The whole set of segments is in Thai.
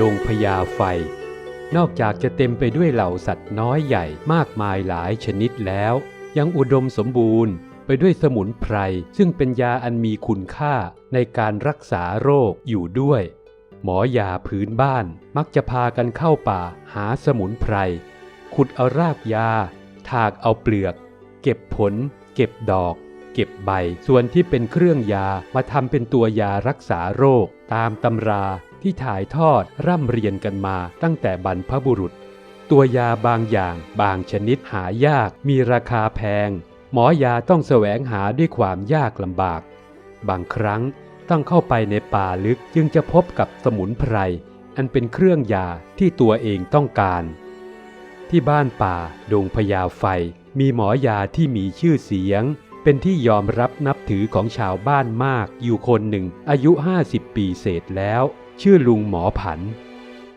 ดงพญาไฟ นอกจากจะเต็มไปด้วยเหล่าสัตว์น้อยใหญ่มากมายหลายชนิดแล้ว ยังอุดมสมบูรณ์ไปด้วยสมุนไพร ซึ่งเป็นยาอันมีคุณค่าในการรักษาโรคอยู่ด้วย หมอยาพื้นบ้านมักจะพากันเข้าป่าหาสมุนไพร ขุดเอารากยา ถากเอาเปลือก เก็บผล เก็บดอก เก็บใบส่วนที่เป็นเครื่องยามาทำเป็นตัวยารักษาโรค ตามตำรา ที่ถ่ายทอดร่ำเรียนกันมาตั้งแต่บรรพบุรุษ ตัวยาบางอย่างบางชนิดหายากมีราคาแพง หมอยาต้องแสวงหาด้วยความยากลำบาก บางครั้งต้องเข้าไปในป่าลึกจึงจะพบกับสมุนไพร อันเป็นเครื่องยาที่ตัวเองต้องการ ที่บ้านป่าดงพญาไฟ มีหมอยาที่มีชื่อเสียง เป็นที่ยอมรับนับถือของชาวบ้านมากอยู่คนหนึ่งอายุ 50 ปีเศษแล้ว ชื่อลุงหมอผัน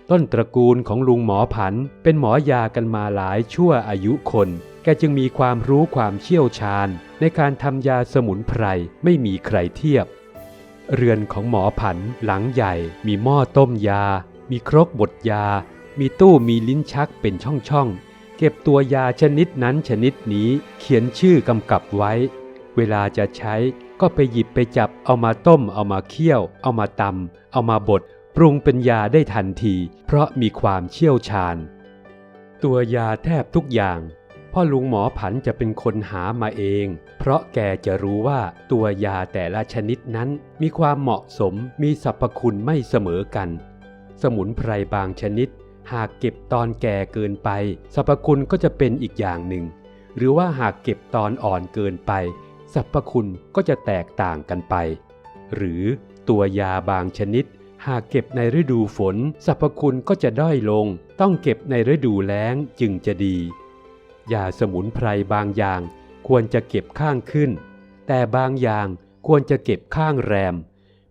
ต้นตระกูลของลุงหมอผันเป็นหมอยากันมาหลายชั่วอายุคน แกจึงมีความรู้ความเชี่ยวชาญ ในการทำยาสมุนไพรไม่มีใครเทียบ เรือนของหมอผันหลังใหญ่ มีหม้อต้มยา มีครกบดยา มีตู้มีลิ้นชักเป็นช่องๆ เก็บตัวยาชนิดนั้นชนิดนี้เขียนชื่อกำกับไว้ เวลาจะใช้ก็ไปหยิบไปจับเอามาต้มเอามาเคี่ยว เอามาตำ เอามาบดปรุงเป็นยาได้ทันที เพราะมีความเชี่ยวชาญ ตัวยาแทบทุกอย่าง พ่อลุงหมอผันจะเป็นคนหามาเอง เพราะแกจะรู้ว่าตัวยาแต่ละชนิดนั้นมีความเหมาะสมมีสรรพคุณไม่เสมอกัน สมุนไพรบางชนิด หากเก็บตอนแก่เกินไป สรรพคุณก็จะเป็นอีกอย่างหนึ่ง หรือว่าหากเก็บตอนอ่อนเกินไป สรรพคุณก็จะแตกต่างกันไป หรือ ตัวยาบางชนิด หากเก็บในฤดูฝนสรรพคุณก็จะด้อยลง ต้องเก็บในฤดูแล้งจึงจะดียาสมุนไพรบางอย่าง ควรจะเก็บข้างขึ้น แต่บางอย่างควรจะเก็บข้างแรม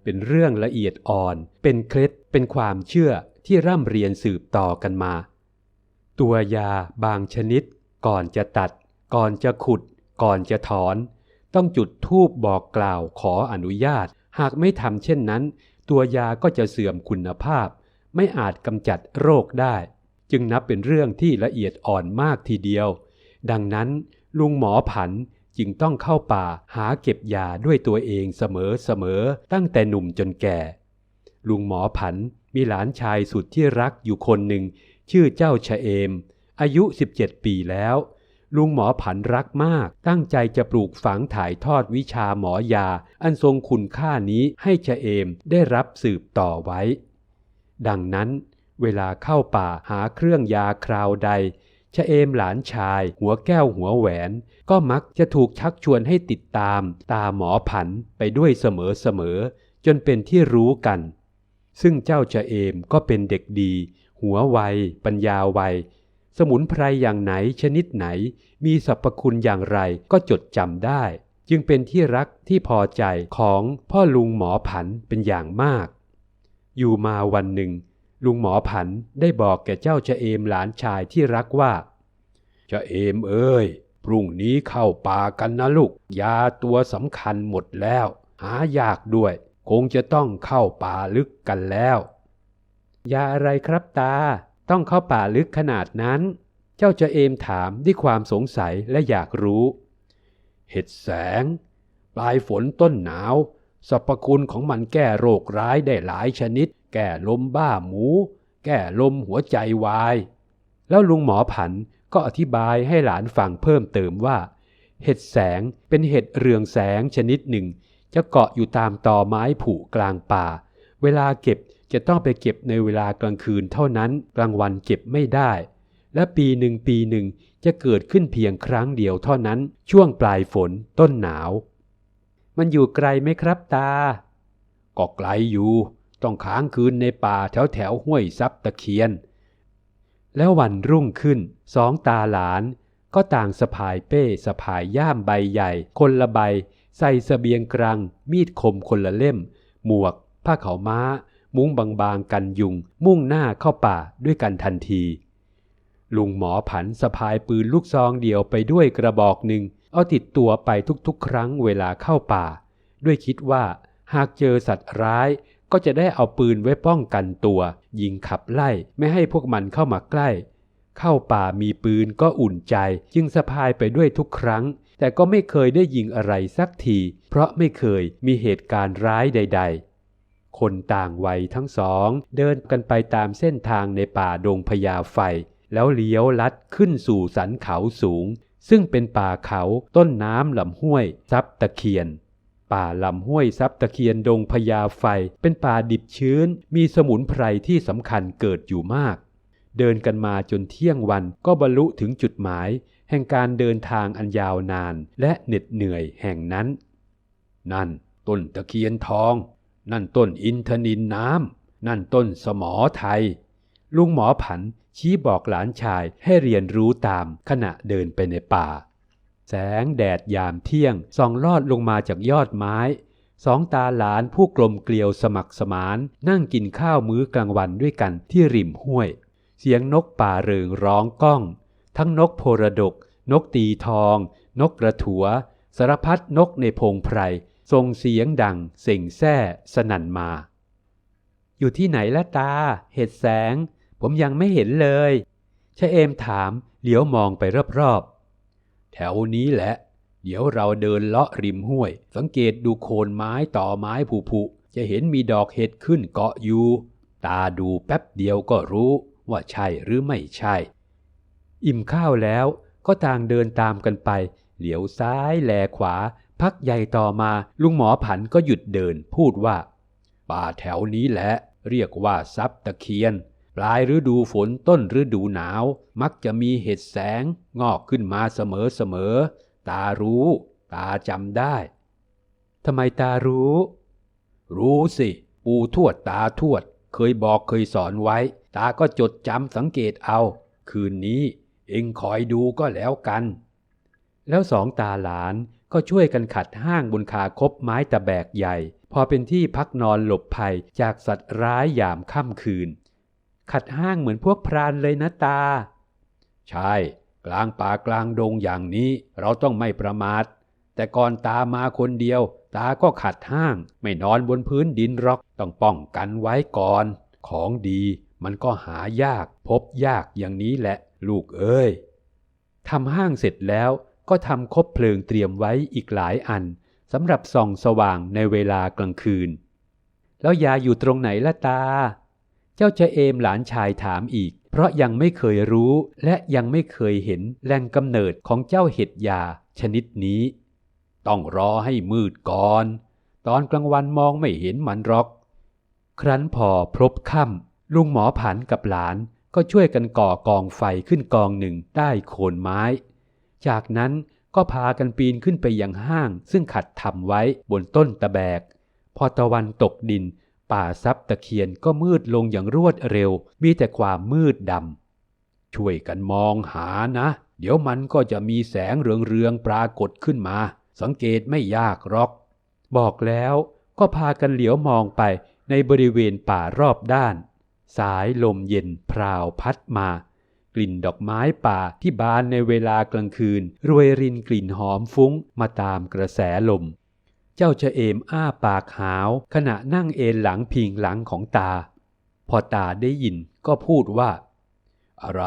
เป็นเรื่องละเอียดอ่อน เป็นเคล็ดเป็นความเชื่อที่ร่ำเรียนสืบต่อกันมา ตัวยาบางชนิด ก่อนจะตัด ก่อนจะขุด ก่อนจะถอน ต้องจุดธูปบอกกล่าวขออนุญาต หากไม่ทำเช่นนั้น ตัวยาก็จะเสื่อมคุณภาพ ไม่อาจกำจัดโรคได้ จึงนับเป็นเรื่องที่ละเอียดอ่อนมากทีเดียว ดังนั้นลุงหมอผันจึงต้องเข้าป่าหาเก็บยาด้วยตัวเองเสมอๆตั้งแต่หนุ่มจนแก่ ลุงหมอผันมีหลานชายสุดที่รักอยู่คนหนึ่ง ชื่อเจ้าชะเอม อายุ 17 ปีแล้ว ลุงหมอผันรักมาก ตั้งใจจะปลูกฝังถ่ายทอดวิชาหมอยา อันทรงคุณค่านี้ให้ชะเอมได้รับสืบต่อไว้ ดังนั้น เวลาเข้าป่าหาเครื่องยาคราวใดชะเอมหลานชาย หัวแก้วหัวแหวน ก็มักจะถูกชักชวนให้ติดตาม ตาหมอผันไปด้วยเสมอๆจนเป็นที่รู้กัน ซึ่งเจ้าชะเอมก็เป็นเด็กดี หัวไวปัญญาไว สมุนไพรอย่างไหนชนิดไหน มีสรรพคุณอย่างไรก็จดจำได้ จึงเป็นที่รักที่พอใจของพ่อลุงหมอผันเป็นอย่างมาก อยู่มาวันหนึ่ง ลุงหมอผันได้บอกแก่เจ้าชะเอมหลานชายที่รักว่าชะเอมเอ้ยพรุ่งนี้เข้าป่ากันนะลูก ยาตัวสำคัญหมดแล้ว หายากด้วย คงจะต้องเข้าป่าลึกกันแล้ว ยาอะไรครับตา ต้องเข้าป่าลึกขนาดนั้น เจ้าจะเอมถามด้วยความสงสัยและอยากรู้ เห็ดแสง ปลายฝนต้นหนาวสรรพคุณของมันแก้โรคร้ายได้หลายชนิด แก้ลมบ้าหมู แก้ลมหัวใจวาย แล้วลุงหมอผันก็อธิบายให้หลานฟังเพิ่มเติมว่า เห็ดแสงเป็นเห็ดเรืองแสงชนิดหนึ่ง จะเกาะอยู่ตามตอไม้ผุกลางป่า เวลาเก็บ จะต้องไปเก็บในเวลากลางคืนเท่านั้นกลางวันเก็บไม่ได้ และปีหนึ่งปีหนึ่งจะเกิดขึ้นเพียงครั้งเดียวเท่านั้นช่วงปลายฝนต้นหนาว มันอยู่ไกลไหมครับตา ก็ไกลอยู่ ต้องค้างคืนในป่าแถวแถวห้วยซับตะเคียน แล้ววันรุ่งขึ้นสองตาหลานก็ต่างสะพายเป้สะพายย่ามใบใหญ่ คนละใบ ใส่สเสบียงกลางมีดคมคนละเล่ม หมวก ผ้าขาวม้า มุ้งบางๆกันยุง มุ่งหน้าเข้าป่าด้วยกันทันที ลุงหมอผันสะพายปืนลูกซองเดียวไปด้วยกระบอกหนึ่ง เอาติดตัวไปทุกๆ ครั้งเวลาเข้าป่า ด้วยคิดว่าหากเจอสัตว์ร้ายก็จะได้เอาปืนไว้ป้องกันตัว ยิงขับไล่ไม่ให้พวกมันเข้ามาใกล้ เข้าป่ามีปืนก็อุ่นใจ จึงสะพายไปด้วยทุกครั้ง แต่ก็ไม่เคยได้ยิงอะไรสักที เพราะไม่เคยมีเหตุการณ์ร้ายใด ๆ คนต่างวัยทั้งสอง เดินกันไปตามเส้นทางในป่าดงพญาไฟ แล้วเลี้ยวลัดขึ้นสู่สันเขาสูง ซึ่งเป็นป่าเขาต้นน้ำลำห้วยซับตะเคียน ป่าลำห้วยซับตะเคียนดงพญาไฟ เป็นป่าดิบชื้น มีสมุนไพรที่สำคัญเกิดอยู่มาก เดินกันมาจนเที่ยงวันก็บรรลุถึงจุดหมาย แห่งการเดินทางอันยาวนาน และเหน็ดเหนื่อยแห่งนั้น นั่นต้นตะเคียนทอง นั่นต้นอินทนินน้ำ นั่นต้นสมอไทย ลุงหมอผันชี้บอกหลานชายให้เรียนรู้ตามขณะเดินไปในป่า แสงแดดยามเที่ยงส่องลอดลงมาจากยอดไม้ สองตาหลานผู้กลมเกลียวสมัครสมาน นั่งกินข้าวมื้อกลางวันด้วยกันที่ริมห้วย เสียงนกป่าเริงร้องก้อง ทั้งนกโพระดก นกตีทอง นกกระถัว สารพัดนกในพงไพร ส่งเสียงดังเส่งแซ่สนั่นมา อยู่ที่ไหนละตา เห็ดแสง ผมยังไม่เห็นเลยชะเอมถามเหลียวมองไปรอบๆ แถวนี้แหละ เดี๋ยวเราเดินเลาะริมห้วย สังเกตดูโคนไม้ต่อไม้ผุๆจะเห็นมีดอกเห็ดขึ้นเกาะอยู่ ตาดูแป๊บเดียวก็รู้ว่าใช่หรือไม่ใช่ อิ่มข้าวแล้วก็ต่างเดินตามกันไป เหลียวซ้ายแลขวา พักใหญ่ต่อมาลุงหมอผันก็หยุดเดินพูดว่า ป่าแถวนี้แหละเรียกว่าซับตะเคียน ปลายฤดูฝนต้นฤดูหนาว มักจะมีเห็ดแสง งอกขึ้นมาเสมอเสมอๆตารู้ ตาจำได้ทำไมตารู้ รู้สิ ปู่ทวดตาทวด เคยบอกเคยสอนไว้ ตาก็จดจำสังเกตเอา คืนนี้ เองคอยดูก็แล้วกัน แล้วสองตาหลาน ก็ช่วยกันขัดห้างบนคาคบไม้ตะแบกใหญ่ พอเป็นที่พักนอนหลบภัยจากสัตว์ร้ายยามค่ำคืน ขัดห้างเหมือนพวกพรานเลยนะตา ใช่ กลางป่ากลางดงอย่างนี้เราต้องไม่ประมาท แต่ก่อนตามาคนเดียว ตาก็ขัดห้าง ไม่นอนบนพื้นดินหรอกต้องป้องกันไว้ก่อน ของดีมันก็หายากพบยากอย่างนี้แหละ ลูกเอ้ยทำห้างเสร็จแล้ว ก็ทำคบเพลิงเตรียมไว้อีกหลายอันสำหรับส่องสว่างในเวลากลางคืน แล้วยาอยู่ตรงไหนละตา เจ้าจะเอมหลานชายถามอีก เพราะยังไม่เคยรู้และยังไม่เคยเห็นแหล่งกำเนิดของเจ้าเห็ดยาชนิดนี้ ต้องรอให้มืดก่อน ตอนกลางวันมองไม่เห็นมันหรอก ครั้นพอพรบค่ำลุงหมอผันกับหลานก็ช่วยกันก่อกองไฟขึ้นกองหนึ่งใต้โคนไม้ จากนั้นก็พากันปีนขึ้นไปยังห้าง ซึ่งขัดทำไว้บนต้นตะแบก พอตะวันตกดิน ป่าซับตะเคียนก็มืดลงอย่างรวดเร็ว มีแต่ความมืดดำช่วยกันมองหานะ เดี๋ยวมันก็จะมีแสงเรืองๆปรากฏขึ้นมา สังเกตไม่ยากหรอก บอกแล้วก็พากันเหลียวมองไปในบริเวณป่ารอบด้าน สายลมเย็นพราวพัดมา กลิ่นดอกไม้ป่าที่บานในเวลากลางคืน รวยรินกลิ่นหอมฟุ้งมาตามกระแสลม เจ้าชะเอมอ้าปากหาว ขณะนั่งเอนหลังพิงหลังของตา พอตาได้ยินก็พูดว่า อะไร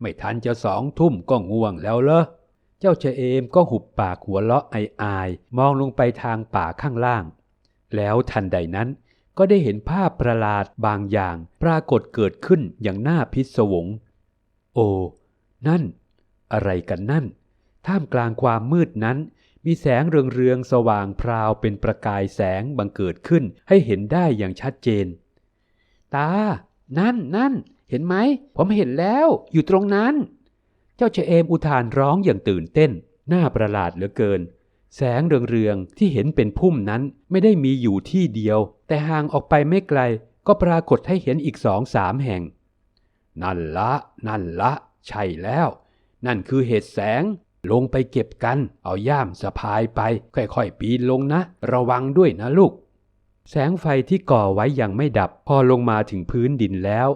ไม่ทันจะสองทุ่มก็ง่วงแล้วเหรอเจ้าชะเอมก็หุบปากหัวเราะไออายๆมองลงไปทางป่าข้างล่าง แล้วทันใดนั้นก็ได้เห็นภาพประหลาดบางอย่างปรากฏเกิดขึ้นอย่างน่าพิศวง นั่น อะไรกันนั่น ท่ามกลางความมืดนั้น มีแสงเรืองๆสว่างพราวเป็นประกายแสงบังเกิดขึ้นให้เห็นได้อย่างชัดเจน ตา นั่นนั่น เห็นไหม ผมเห็นแล้ว อยู่ตรงนั้น เจ้าชเอมอุทานร้องอย่างตื่นเต้น น่าประหลาดเหลือเกินแสงเรืองๆที่เห็นเป็นพุ่มนั้นไม่ได้มีอยู่ที่เดียว แต่ห่างออกไปไม่ไกลก็ปรากฏให้เห็นอีกสองสามแห่ง นั่นละ นั่นละ ใช่แล้ว นั่นคือเห็ดแสง ลงไปเก็บกัน เอาย่ามสะพายไป ค่อยๆ ปีนลงนะ ระวังด้วยนะลูก แสงไฟที่ก่อไว้ยังไม่ดับ พอลงมาถึงพื้นดินแล้ว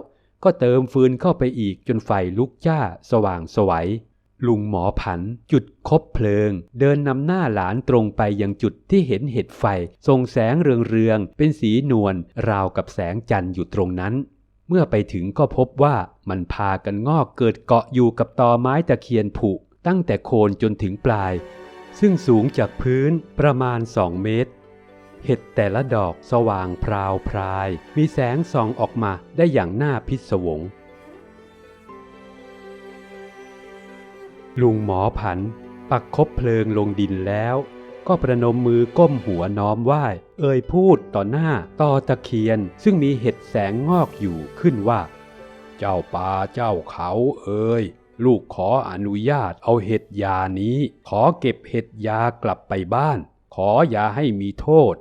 ก็เติมฟืนเข้าไปอีกจนไฟลุกจ้า สว่างสวัยลุงหมอผันจุดคบเพลิง เดินนำหน้าหลานตรงไปยังจุดที่เห็นเห็ดไฟส่งแสงเรืองๆเป็นสีนวลราวกับแสงจันทร์อยู่ตรงนั้น เมื่อไปถึงก็พบว่ามันพากันงอกเกิดเกาะอยู่กับตอไม้ตะเคียนผุตั้งแต่โคนจนถึงปลาย ซึ่งสูงจากพื้นประมาณสองเมตร เห็ดแต่ละดอกสว่างพราวพราย มีแสงส่องออกมาได้อย่างน่าพิศวง ลุงหมอผัน ปักคบเพลิงลงดินแล้ว ก็ประนมมือก้มหัวน้อมไหว้ เอ่ยพูดต่อหน้าต่อตะเคียน ซึ่งมีเห็ดแสงงอกอยู่ขึ้นว่า เจ้าป่าเจ้าเขาเอ่ยลูกขออนุญาตเอาเห็ดยานี้ ขอเก็บเห็ดยากลับไปบ้าน ขออย่าให้มีโทษ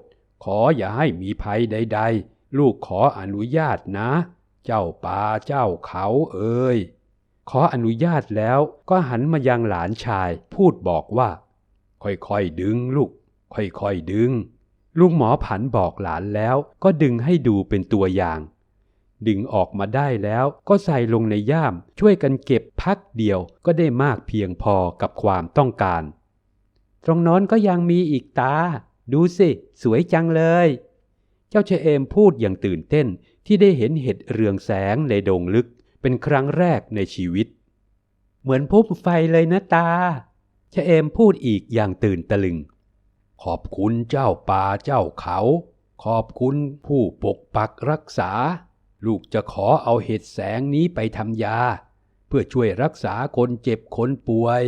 ขออย่าให้มีภัยใด ๆ ลูกขออนุญาตนะ เจ้าป่าเจ้าเขาเอ่ยขออนุญาตแล้วก็หันมายังหลานชายพูดบอกว่า ค่อยๆดึงลูก ค่อยๆดึง ลุงหมอผันบอกหลานแล้วก็ดึงให้ดูเป็นตัวอย่าง ดึงออกมาได้แล้วก็ใส่ลงในย่าม ช่วยกันเก็บพักเดียวก็ได้มากเพียงพอกับความต้องการ ตรงน้นก็ยังมีอีกตา ดูสิ สวยจังเลย เจ้าเชเอมพูดอย่างตื่นเต้นที่ได้เห็นเห็ดเรืองแสงในดงลึกเป็นครั้งแรกในชีวิต เหมือนพุ่มไฟเลยนะตา เชเอมพูดอีกอย่างตื่นตะลึง ขอบคุณเจ้าป่าเจ้าเขา ขอบคุณผู้ปกปักรักษา ลูกจะขอเอาเห็ดแสงนี้ไปทำยา เพื่อช่วยรักษาคนเจ็บคนป่วย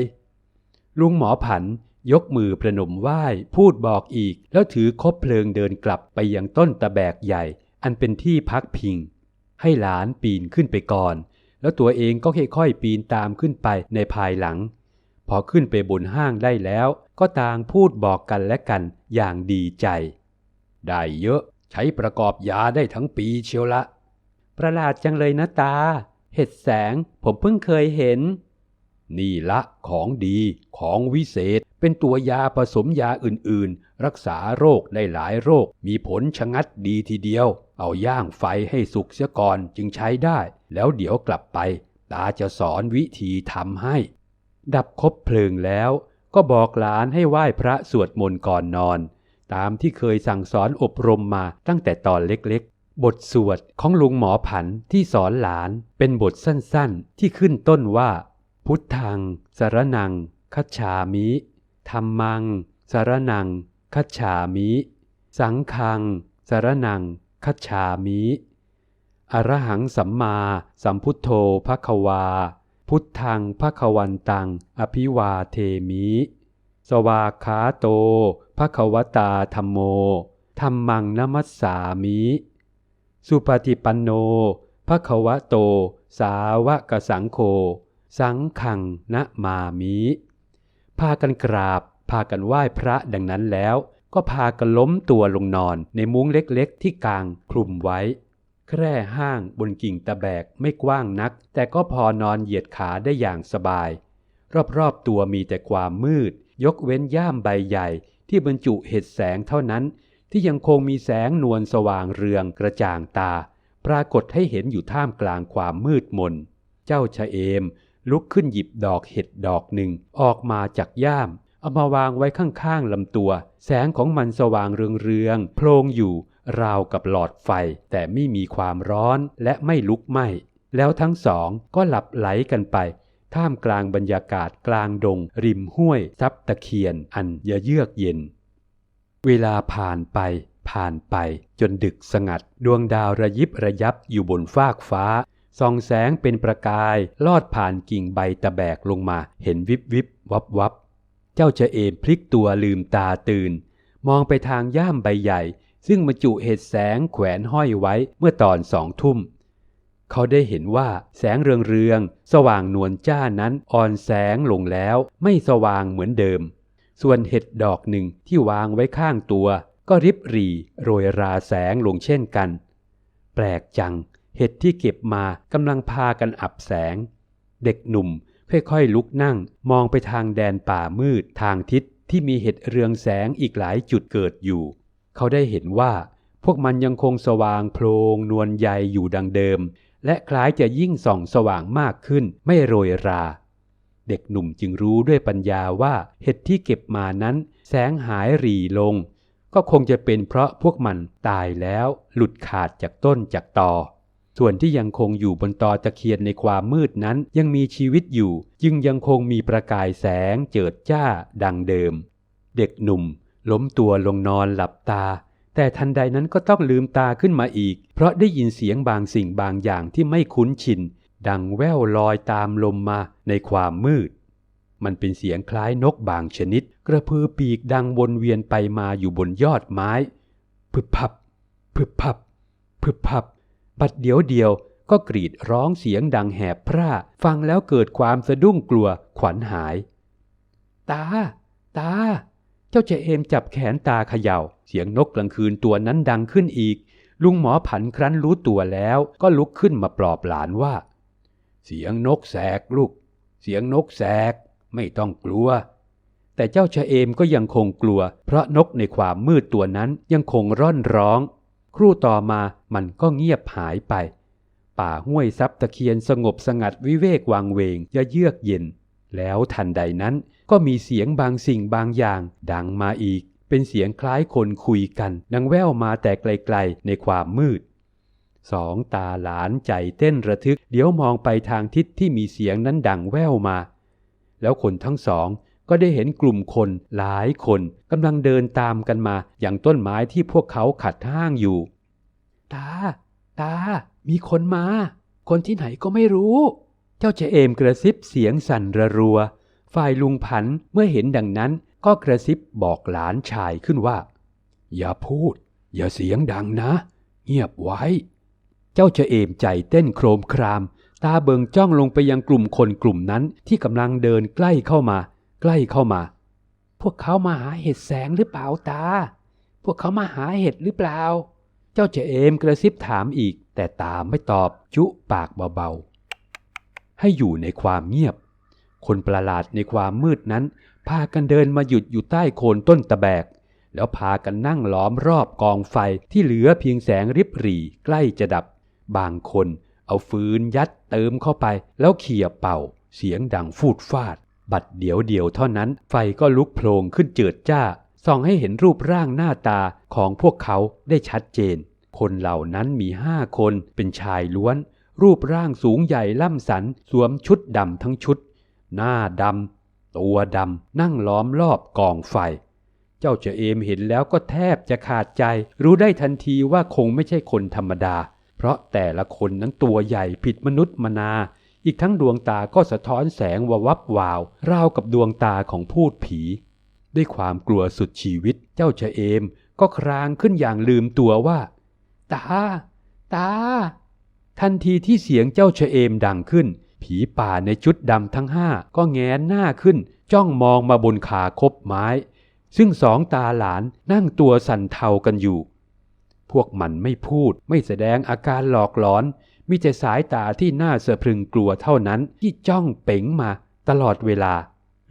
ลุงหมอผันยกมือประนมไหว้พูดบอกอีก แล้วถือคบเพลิงเดินกลับไปยังต้นตะแบกใหญ่ อันเป็นที่พักพิง ให้หลานปีนขึ้นไปก่อน แล้วตัวเองก็ค่อยๆปีนตามขึ้นไปในภายหลัง พอขึ้นไปบนห้างได้แล้ว ก็ต่างพูดบอกกันและกันอย่างดีใจ ได้เยอะใช้ประกอบยาได้ทั้งปีเชียวละ ประหลาดจังเลยนะตา เห็ดแสงผมเพิ่งเคยเห็น นี่ละของดีของวิเศษเป็นตัวยาผสมยาอื่นๆ รักษาโรคได้หลายโรค มีผลชะงัดดีทีเดียว เอาย่างไฟให้สุกเสียก่อนจึงใช้ได้ แล้วเดี๋ยวกลับไป ตาจะสอนวิธีทำให้ ดับคบเพลิงแล้วก็บอกหลานให้ไหว้พระสวดมนต์ก่อนนอน ตามที่เคยสั่งสอนอบรมมาตั้งแต่ตอนเล็กๆ บทสวดของลุงหมอผันที่สอนหลานเป็นบทสั้นๆ ที่ขึ้นต้นว่า พุทธังสรนัง คัจฉามิธรรมังสรนัง คัจฉามิ สังฆังสรนัง คัจฉามิ อรหังสัมมาสัมพุทโธภควา พุทธังภควันตัง อภิวาเทมิ สวาขาโตภควตาธรรมโมธรรมังนมัสสามิ สุปฏิปันโนภควโต สาวกสังโฆ สังขังนะมามิ พากันกราบ พากันไหว้พระดังนั้นแล้ว ก็พากันล้มตัวลงนอนในมุ้งเล็กๆที่กลางคลุมไว้ แคร่ห้างบนกิ่งตะแบกไม่กว้างนัก แต่ก็พอนอนเหยียดขาได้อย่างสบาย รอบๆตัวมีแต่ความมืด ยกเว้นย่ามใบใหญ่ที่บรรจุเห็ดแสงเท่านั้น ที่ยังคงมีแสงนวลสว่างเรืองกระจ่างตา ปรากฏให้เห็นอยู่ท่ามกลางความมืดมน เจ้าชะเอม ลุกขึ้นหยิบดอกเห็ดดอกหนึ่งออกมาจากย่ามเอามาวางไว้ข้างๆลำตัว แสงของมันสว่างเรืองๆโพลงอยู่ ราวกับหลอดไฟแต่ไม่มีความร้อนและไม่ลุกไหม้ แล้วทั้งสองก็หลับไหลกันไป ท่ามกลางบรรยากาศกลางดง ริมห้วยซับตะเคียนอันเยือกเย็น เวลาผ่านไปผ่านไปจนดึกสงัด ดวงดาวระยิบระยับอยู่บนฟากฟ้าส่องแสงเป็นประกายลอดผ่านกิ่งใบตะแบกลงมาเห็นวิบวิบวับวับ เจ้าจะเอมพลิกตัวลืมตาตื่น มองไปทางย่ามใบใหญ่ ซึ่งบรรจุเห็ดแสงแขวนห้อยไว้เมื่อตอนสองทุ่ม เขาได้เห็นว่าแสงเรืองๆ สว่างนวลจ้านั้นอ่อนแสงลงแล้วไม่สว่างเหมือนเดิม ส่วนเห็ดดอกหนึ่งที่วางไว้ข้างตัว ก็ริบหรี่โรยราแสงลงเช่นกัน แปลกจัง เห็ดที่เก็บมากำลังพากันอับแสง เด็กหนุ่มค่อยๆลุกนั่งมองไปทางแดนป่ามืดทางทิศที่มีเห็ดเรืองแสงอีกหลายจุดเกิดอยู่ เขาได้เห็นว่าพวกมันยังคงสว่างโพลงนวลใยอยู่ดังเดิม และคล้ายจะยิ่งส่องสว่างมากขึ้นไม่โรยรา เด็กหนุ่มจึงรู้ด้วยปัญญาว่าเห็ดที่เก็บมานั้นแสงหายรีลง ก็คงจะเป็นเพราะพวกมันตายแล้วหลุดขาดจากต้นจากตอ ส่วนที่ยังคงอยู่บนตอตะเคียนในความมืดนั้นยังมีชีวิตอยู่ จึงยังคงมีประกายแสงเจิดจ้าดังเดิม เด็กหนุ่ม ล้มตัวลงนอนหลับตา แต่ทันใดนั้นก็ต้องลืมตาขึ้นมาอีก เพราะได้ยินเสียงบางสิ่งบางอย่างที่ไม่คุ้นชิน ดังแว่วลอยตามลมมาในความมืด มันเป็นเสียงคล้ายนกบางชนิด กระพือปีกดังวนเวียนไปมาอยู่บนยอดไม้ พึบพับ พึบพับ พึบพับ บัดเดียวเดียวก็กรีดร้องเสียงดังแหบพร่า ฟังแล้วเกิดความสะดุ้งกลัวขวัญหาย ตา ตา จ้าเจเอมจับแขนตาเขยา่า เสียงนกกลางคืนตัวนั้นดังขึ้นอีก ลุงหมอผันครั้นรู้ตัวแล้วก็ลุกขึ้นมาปลอบหลานว่า เสียงนกแสกลูก เสียงนกแสก ไม่ต้องกลัว แต่เจ้าชะเอมก็ยังคงกลัว เพราะนกในความมืดตัวนั้นยังคงร่อนร้อง ครู่ต่อมามันก็เงียบหายไป ป่าห้วยซับตะเคียนสงบสงัดวิเวกวังเวงยะเยือกเย็น แล้วทันใดนั้นก็มีเสียงบางสิ่งบางอย่าง ดังมาอีก เป็นเสียงคล้ายคนคุยกัน ดังแว่วมาแต่ไกลๆในความมืดสองตาหลานใจเต้นระทึกเดี๋ยวมองไปทางทิศที่มีเสียงนั้นดังแว่วมา แล้วคนทั้งสองก็ได้เห็นกลุ่มคนหลายคนกำลังเดินตามกันมาอย่างต้นไม้ที่พวกเขาขัดห้างอยู่ ตา ตา มีคนมา คนที่ไหนก็ไม่รู้ เจ้าเจเอมกระซิบเสียงสั่นระรัว ฝ่ายลุงผันเมื่อเห็นดังนั้นก็กระซิบบอกหลานชายขึ้นว่า อย่าพูด อย่าเสียงดังนะ เงียบไว้ เจ้าเจเอมใจเต้นโครมคราม ตาเบิงจ้องลงไปยังกลุ่มคนกลุ่มนั้นที่กำลังเดินใกล้เข้ามา ใกล้เข้ามา พวกเขามาหาเห็ดแสงหรือเปล่าตา พวกเขามาหาเห็ดหรือเปล่า เจ้าเจเอมกระซิบถามอีกแต่ตาไม่ตอบจุปากเบาๆ ให้อยู่ในความเงียบ คนประหลาดในความมืดนั้น พากันเดินมาหยุดอยู่ใต้โคนต้นตะแบก แล้วพากันนั่งล้อมรอบกองไฟที่เหลือเพียงแสงริบหรี่ใกล้จะดับ บางคนเอาฟืนยัดเติมเข้าไป แล้วเขี่ยเป่า เสียงดังฟูดฟาด บัดเดียวเดียวเท่านั้น ไฟก็ลุกโผล่ขึ้นเจิดจ้าส่องให้เห็นรูปร่างหน้าตาของพวกเขาได้ชัดเจน คนเหล่านั้นมีห้าคนเป็นชายล้วน รูปร่างสูงใหญ่ล่ำสันสวมชุดดำทั้งชุด หน้าดำตัวดำนั่งล้อมรอบกองไฟ เจ้าเจเอมเห็นแล้วก็แทบจะขาดใจ รู้ได้ทันทีว่าคงไม่ใช่คนธรรมดา เพราะแต่ละคนนั้นตัวใหญ่ผิดมนุษย์มนา อีกทั้งดวงตาก็สะท้อนแสงววับวาว ราวกับดวงตาของพูดผี ด้วยความกลัวสุดชีวิต เจ้าเฉเอมก็ครางขึ้นอย่างลืมตัวว่า ตา ตา ทันทีที่เสียงเจ้าเฉเอมดังขึ้น ผีป่าในชุดดำทั้งห้าก็แงนหน้าขึ้น จ้องมองมาบนขาคบไม้ ซึ่งสองตาหลานนั่งตัวสั่นเทากันอยู่ พวกมันไม่พูดไม่แสดงอาการหลอกหลอน มีแต่สายตาที่น่าสะพรึงกลัวเท่านั้นที่จ้องเป๋งมาตลอดเวลา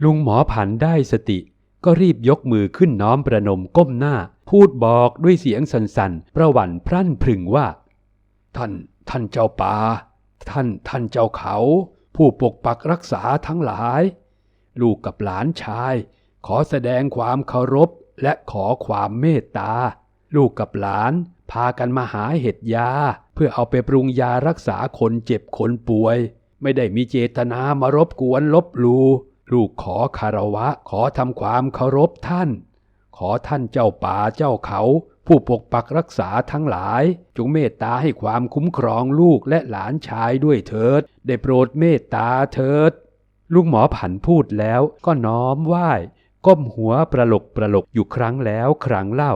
ลุงหมอผันได้สติ ก็รีบยกมือขึ้นน้อมประนมก้มหน้า พูดบอกด้วยเสียงสันๆประหวั่นพรั่นพรึงว่า ท่าน ท่านเจ้าป่า ท่านท่านเจ้าเขา ผู้ปกปักรักษาทั้งหลาย ลูกกับหลานชาย ขอแสดงความเคารพและขอความเมตตา ลูกกับหลานพากันมาหาเห็ดยา เพื่อเอาไปปรุงยารักษาคนเจ็บคนป่วย ไม่ได้มีเจตนามารบกวนลบลูลูกขอคารวะขอทำความเคารพท่าน ขอท่านเจ้าป่าเจ้าเขา ผู้ปกปักรักษาทั้งหลาย จงเมตตาให้ความคุ้มครองลูกและหลานชายด้วยเถิด ได้โปรดเมตตาเถิดลุงหมอผันพูดแล้วก็น้อมไหว้ก้มหัวประหลกประหลกอยู่ครั้งแล้วครั้งเล่า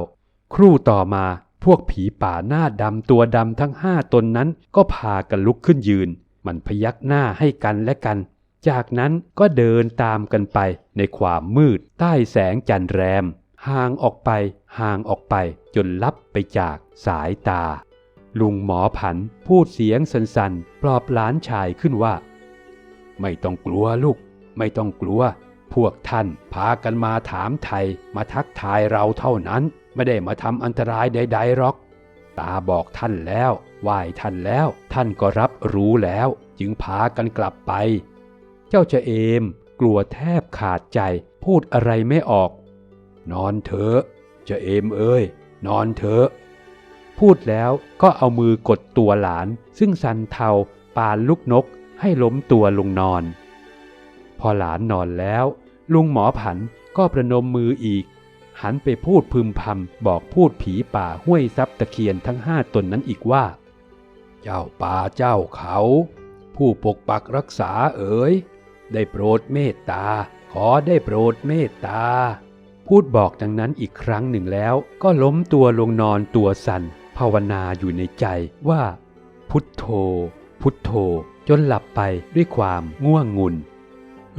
ครู่ต่อมาพวกผีป่าหน้าดำตัวดำทั้งห้าตนนั้นก็พากันลุกขึ้นยืน มันพยักหน้าให้กันและกัน จากนั้นก็เดินตามกันไปในความมืดใต้แสงจันแรม ห่างออกไป ห่างออกไป จนลับไปจากสายตา ลุงหมอผันพูดเสียงสันๆ ปลอบหลานชายขึ้นว่า ไม่ต้องกลัวลูก ไม่ต้องกลัว พวกท่านพากันมาถามไทย มาทักทายเราเท่านั้น ไม่ได้มาทำอันตรายใดๆหรอก ตาบอกท่านแล้วไหว้ท่านแล้ว ท่านก็รับรู้แล้ว จึงพากันกลับไป เจ้าเจเอม กลัวแทบขาดใจ พูดอะไรไม่ออก นอนเถอะเจะเอมเอ้ย นอนเถอะ พูดแล้วก็เอามือกดตัวหลาน ซึ่งสันเทาปานลูกนกให้ล้มตัวลงนอน พอหลานนอนแล้ว ลุงหมอผันก็ประนมมืออีก หันไปพูดพึมพำบอกพูดผีป่าห้วยซับตะเคียนทั้งห้าตนนั้นอีกว่า เจ้าป่าเจ้าเขา ผู้ปกปักรักษาเอ๋ยได้โปรดเมตตา ขอได้โปรดเมตตา พูดบอกดังนั้นอีกครั้งหนึ่งแล้ว ก็ล้มตัวลงนอนตัวสั่นภาวนาอยู่ในใจว่า พุทโธ พุทโธ จนหลับไปด้วยความง่วงงุน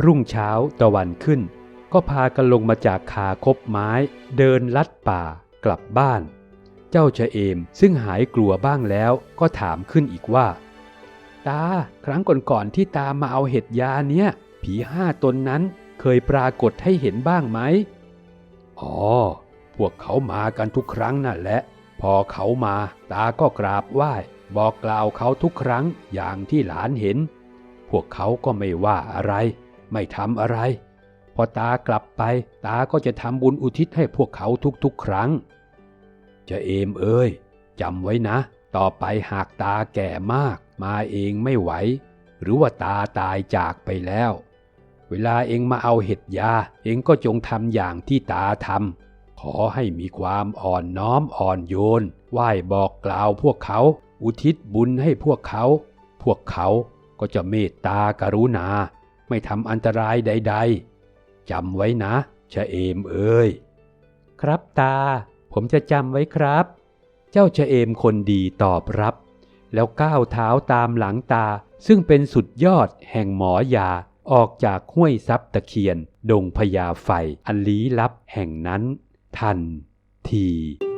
รุ่งเช้าตะวันขึ้น ก็พากันลงมาจากคาคบไม้ เดินลัดป่ากลับบ้าน เจ้าชะเอมซึ่งหายกลัวบ้างแล้วก็ถามขึ้นอีกว่า ตา ครั้งก่อนๆที่ตามาเอาเห็ดยาเนี้ยผีห้าตนนั้นเคยปรากฏให้เห็นบ้างไหม อ๋อ พวกเขามากันทุกครั้งนั่นแหละ พอเขามาตาก็กราบไหว้ บอกกล่าวเขาทุกครั้งอย่างที่หลานเห็น พวกเขาก็ไม่ว่าอะไร ไม่ทำอะไร พอตากลับไป ตาก็จะทำบุญอุทิศให้พวกเขาทุกๆ ครั้ง จะเอมเอ้ยจำไว้นะ ต่อไปหากตาแก่มาก มาเองไม่ไหว หรือว่าตาตายจากไปแล้ว เวลาเองมาเอาเห็ดยา เองก็จงทำอย่างที่ตาทำขอให้มีความอ่อนน้อมอ่อนโยน ไหว้บอกกล่าวพวกเขา อุทิศบุญให้พวกเขา พวกเขาก็จะเมตตากรุณา ไม่ทำอันตรายใด ๆจำไว้นะชะเอมเอ้ย ครับตา ผมจะจำไว้ครับ เจ้าชะเอมคนดีตอบรับ แล้วก้าวเท้าตามหลังตาซึ่งเป็นสุดยอดแห่งหมอยา ออกจากห้วยซับตะเคียน ดงพญาไฟอันลี้ลับแห่งนั้น ทันที